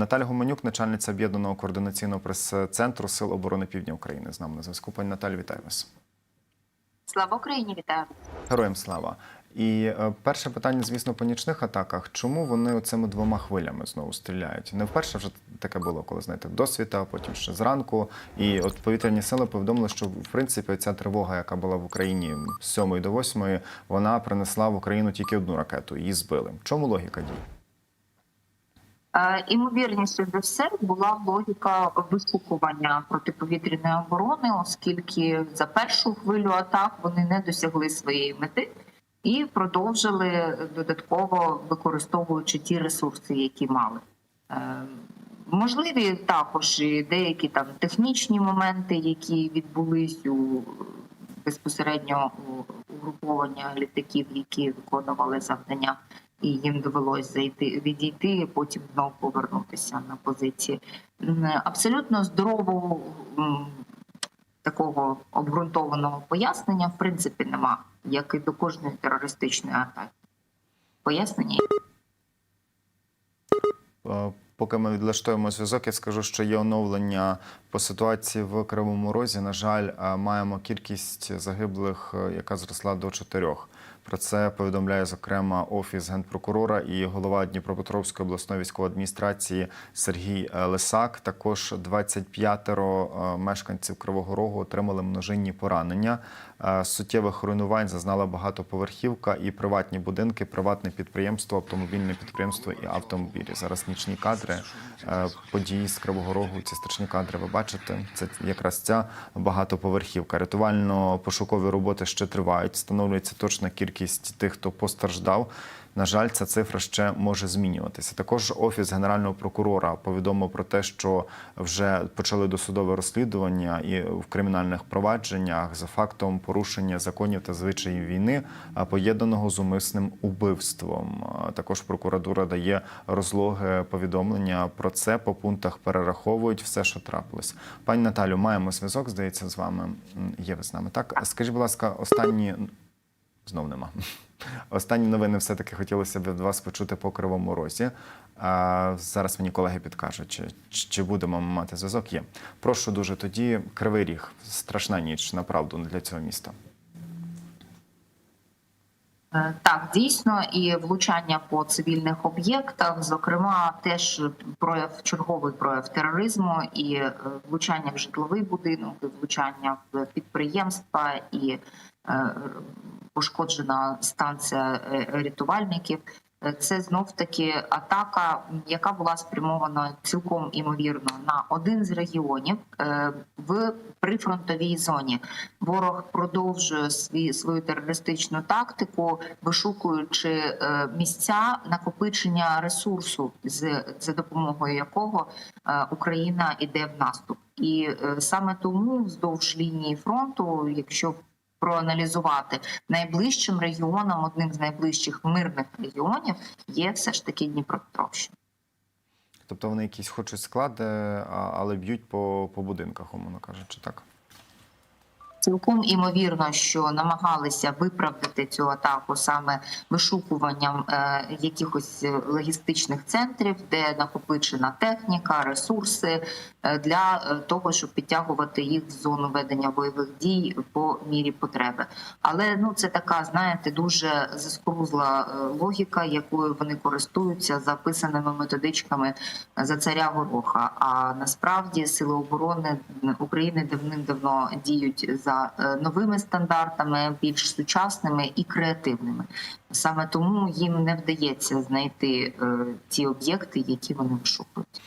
Наталя Гуменюк, начальниця об'єднаного координаційного прес-центру Сил оборони Півдня України. З нами на зв'язку. Пані Наталі, вітаю вас. Слава Україні, вітаю. Героям слава. І е, перше питання, звісно, по нічних атаках. Чому вони оцими двома хвилями знову стріляють? Не вперше вже таке було, коли знаєте, до світа, потім ще зранку. І от повітряні сили повідомили, що в принципі ця тривога, яка була в Україні з 7 до 8, вона принесла в Україну тільки одну ракету. Її збили. Чому логіка дій? Е, Імовірніше за все була логіка вишукування протиповітряної оборони, оскільки за першу хвилю атак вони не досягли своєї мети і продовжили додатково використовуючи ті ресурси, які мали. Е, Можливі також і деякі там технічні моменти, які відбулись у безпосередньо угруповання літаків, які виконували завдання, і їм довелось зайти відійти, потім знову повернутися на позиції. Абсолютно здорового такого обґрунтованого пояснення в принципі нема, як і до кожної терористичної атаки. Пояснення Поки ми відлаштуємо зв'язок, я скажу, що є оновлення по ситуації в Кривому Розі. На жаль, маємо кількість загиблих, е, яка зросла до чотирьох. Про це повідомляє зокрема офіс генпрокурора і голова Дніпропетровської обласної військової адміністрації Сергій е, Лисак. Також 25 е, мешканців Кривого Рогу отримали множинні поранення. Е, Суттєвих руйнувань зазнала багатоповерхівка і приватні будинки, приватне підприємство, автомобільне підприємство і автомобілі. Зараз нічні кадри події з Кривого Рогу. Ці страшні кадри ви бачите. Це якраз ця багатоповерхівка. Рятувально-пошукові роботи ще тривають. Встановлюється точна кількість тих, хто постраждав. На жаль, ця цифра ще може змінюватися. Також офіс генерального прокурора повідомив про те, що вже почали досудове розслідування і в кримінальних провадженнях за фактом порушення законів та звичаїв війни, поєднаного з умисним убивством. Також прокуратура дає розлоги повідомлення про це. По пунктах перераховують все, що трапилось. Пані Наталю, маємо зв'язок. Здається, з вами є ви з нами. Так, скажіть, будь ласка, останні знов нема. Останні новини все-таки хотілося б від вас почути по кривому розі. А зараз мені колеги підкажуть, чи, чи будемо мати зв'язок. Є. Прошу дуже тоді кривий ріг. Страшна ніч, направду, для цього міста. Е, Так, дійсно, і влучання по цивільних об'єктах, зокрема, теж прояв черговий прояв тероризму, і е, влучання в житловий будинок, і влучання в підприємства, і е, пошкоджена станція рятувальників. Це знов таки атака, яка була спрямована цілком імовірно на один з регіонів е, в прифронтовій зоні. Ворог продовжує свій свою терористичну тактику, вишукуючи е, місця накопичення ресурсу, з за допомогою якого е, Україна йде в наступ. І саме тому вздовж лінії фронту, якщо проаналізувати найближчим регіоном, одним з найближчих мирних регіонів, є все ж таки Дніпропетровщина. Тобто вони якісь хочуть склади, але б'ють по, по будинках, умовно кажучи, так? Цілком імовірно, що намагалися виправдати цю атаку саме вишукуванням е, якихось логістичних центрів, де накопичена техніка, ресурси е, для е, того, щоб підтягувати їх в зону ведення бойових дій по мірі потреби. Але ну це така, знаєте, дуже заскорузла е, логіка, якою вони користуються записаними методичками за царя Гороха. А насправді сили оборони України давним-давно діють за е, новими стандартами, більш сучасними і креативними. Саме тому їм не вдається знайти е, ті об'єкти, які вони вишукують.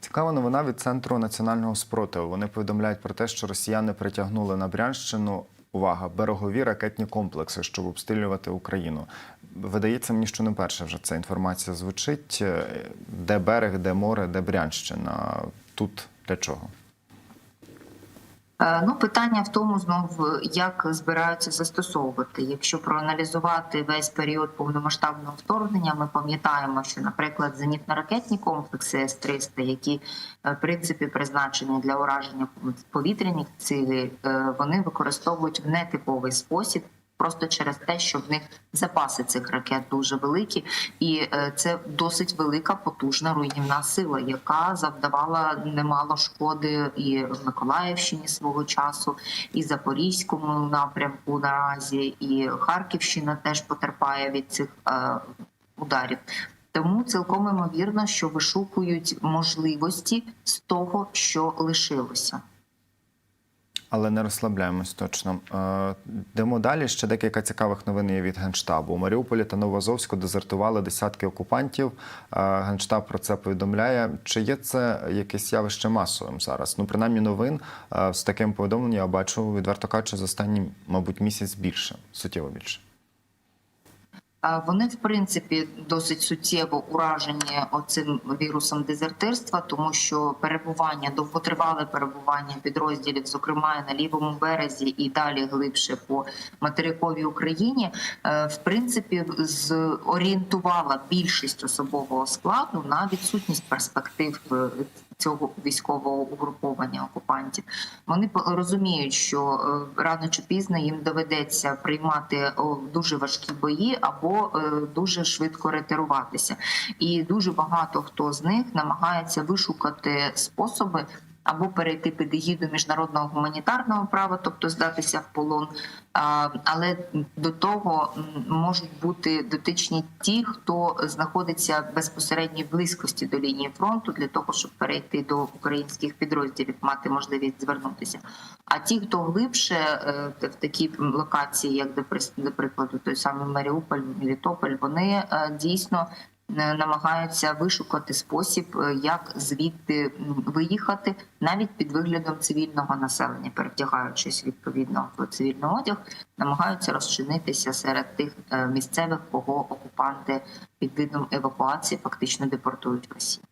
Цікава новина від центру національного спротиву. Вони повідомляють про те, що росіяни притягнули на Брянщину. Увага, берегові ракетні комплекси, щоб обстрілювати Україну. Видається мені, що не перша вже ця інформація звучить. Е, Де берег, де море, де Брянщина. Тут для чого? Е, Ну, питання в тому знов, як збираються застосовувати. Якщо проаналізувати весь період повномасштабного вторгнення, ми пам'ятаємо, що, наприклад, зенітно-ракетні комплекси С-300, які е, в принципі призначені для ураження повітряних цілей, е, вони використовують в нетиповий спосіб просто через те, що в них запаси цих ракет дуже великі, і е, це досить велика потужна руйнівна сила, яка завдавала немало шкоди і в Миколаївщині свого часу, і Запорізькому напрямку наразі, і Харківщина теж потерпає від цих е, ударів. Тому цілком імовірно, що вишукують можливості з того, що лишилося. Але не розслабляємось точно. Е, Йдемо далі. Ще декілька цікавих новин є від Генштабу. У Маріуполі та Новозовську дезертували десятки окупантів. Е, Генштаб про це повідомляє. Чи є це якесь явище масовим зараз? Ну, принаймні, новин е, з таким повідомленням я бачу, відверто кажучи, за останній, мабуть, місяць більше, суттєво більше. Вони, в принципі, досить суттєво уражені оцим вірусом дезертирства, тому що перебування, довготривале перебування підрозділів, зокрема на лівому березі і далі глибше по материковій Україні, е, в принципі, зорієнтувала більшість особового складу на відсутність перспектив е, цього військового угруповання окупантів. Вони розуміють, що е, рано чи пізно їм доведеться приймати дуже важкі бої або е, дуже швидко ретируватися. І дуже багато хто з них намагається вишукати способи. Або перейти під егіду міжнародного гуманітарного права, тобто здатися в полон, але до того можуть бути дотичні ті, хто знаходиться в безпосередній близькості до лінії фронту для того, щоб перейти до українських підрозділів, мати можливість звернутися. А ті, хто глибше е, в такі локації, як до прикладу, той самий Маріуполь, Мелітополь, вони е, дійсно намагаються вишукати спосіб, е, як звідти виїхати, навіть під виглядом цивільного населення, перевдягаючись відповідно в цивільний одяг, намагаються розчинитися серед тих е, місцевих, кого окупанти під видом евакуації фактично депортують в Росію.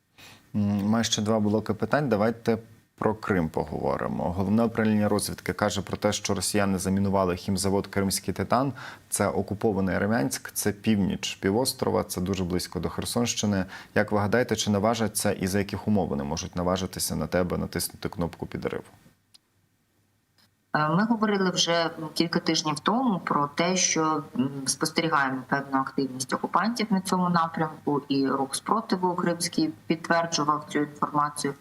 Має ще два блоки питань. Давайте про Крим поговоримо. Головне управління розвідки каже про те, що росіяни замінували хімзавод Кримський Титан. Це окупований Ремянськ, це північ півострова, це дуже близько до Херсонщини. Як ви гадаєте, чи наважаться і за яких умов вони можуть наважитися на тебе натиснути кнопку підриву? Е, Ми говорили вже кілька тижнів тому про те, що спостерігаємо певну активність окупантів на цьому напрямку, і рух спротиву Кримський підтверджував цю інформацію.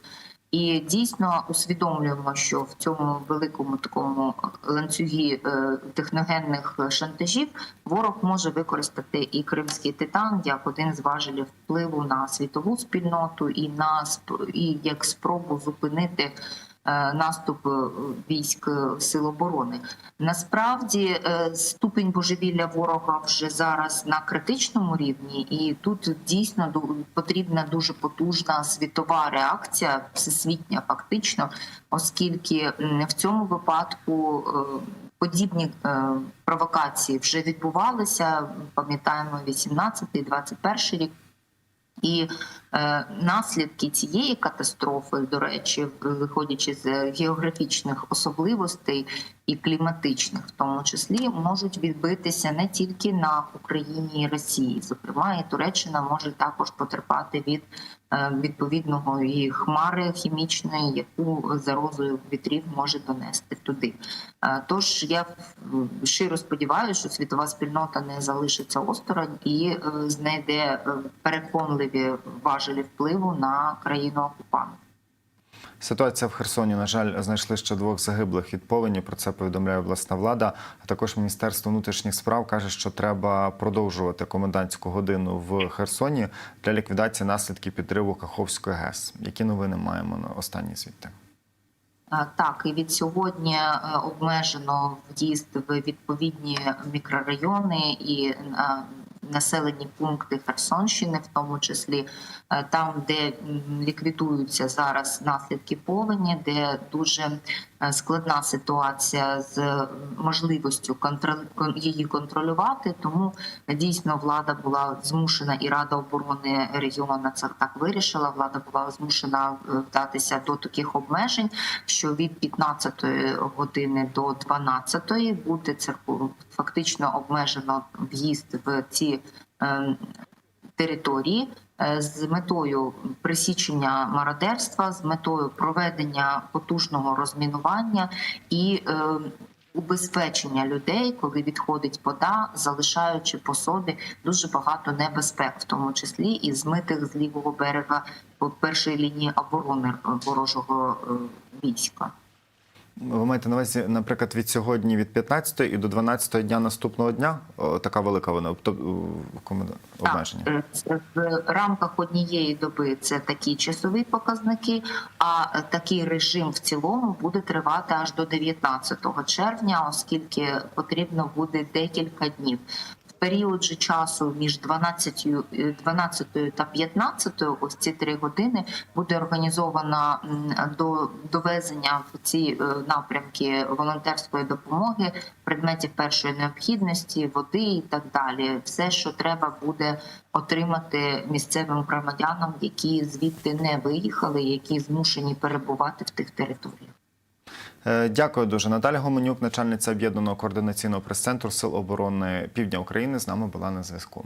І дійсно усвідомлюємо, що в цьому великому такому ланцюгі е, техногенних шантажів ворог може використати і кримський титан як один з важелів впливу на світову спільноту і на і як спробу зупинити е, наступ е, військ е, сил оборони. Насправді е, ступінь божевілля ворога вже зараз на критичному рівні, і тут дійсно потрібна дуже потужна світова реакція, всесвітня фактично, оскільки в цьому випадку. е, Подібні е, провокації вже відбувалися. Пам'ятаємо 18-21 рік. І е, наслідки цієї катастрофи, до речі, виходячи з географічних особливостей і кліматичних, в тому числі, можуть відбитися не тільки на Україні і Росії. Зокрема, і Туреччина може також потерпати від відповідного і хмари хімічної, яку зарозою вітрів може донести туди. Е, Тож я щиро сподіваюся, що світова спільнота не залишиться осторонь і е, знайде е, переконливі важелі впливу на країну окупанта. Ситуація в Херсоні, на жаль, знайшли ще двох загиблих від повені. Про це повідомляє обласна влада. А також Міністерство внутрішніх справ каже, що треба продовжувати комендантську годину в Херсоні для ліквідації наслідків підриву Каховської ГЕС. Які новини маємо на останні звідти? Е, Так, і від сьогодні е, обмежено в'їзд в відповідні мікрорайони і е, населені пункти Херсонщини, в тому числі е, там, де ліквідуються зараз наслідки повені, де дуже е, складна ситуація з можливістю контроль- її контролювати. Тому е, дійсно влада була змушена, і Рада оборони регіону це так вирішила. Влада була змушена е, вдатися до таких обмежень, що від 15 години до 12 буде цирку фактично обмежено в'їзд в ці е, території е, з метою присічення мародерства, з метою проведення потужного розмінування і е, убезпечення людей, коли відходить вода, залишаючи по собі дуже багато небезпек, в тому числі і змитих з лівого берега по першій лінії оборони ворожого війська. Ви маєте на увазі, наприклад, від сьогодні від 15 і до 12 дня наступного дня о, така велика вона тобто, обмеження. Так, е, в рамках однієї доби це такі часові показники. А такий режим в цілому буде тривати аж до 19 червня, оскільки потрібно буде декілька днів. Період же часу між 12, е, 12 та 15, ось ці три години, буде організовано до довезення в ці е, напрямки волонтерської допомоги, предметів першої необхідності, води і так далі. Все, що треба буде отримати місцевим громадянам, які звідти не виїхали, які змушені перебувати в тих територіях. Е, Дякую дуже. Наталя Гоменюк, начальниця об'єднаного координаційного прес-центру Сил оборони Півдня України, з нами була на зв'язку.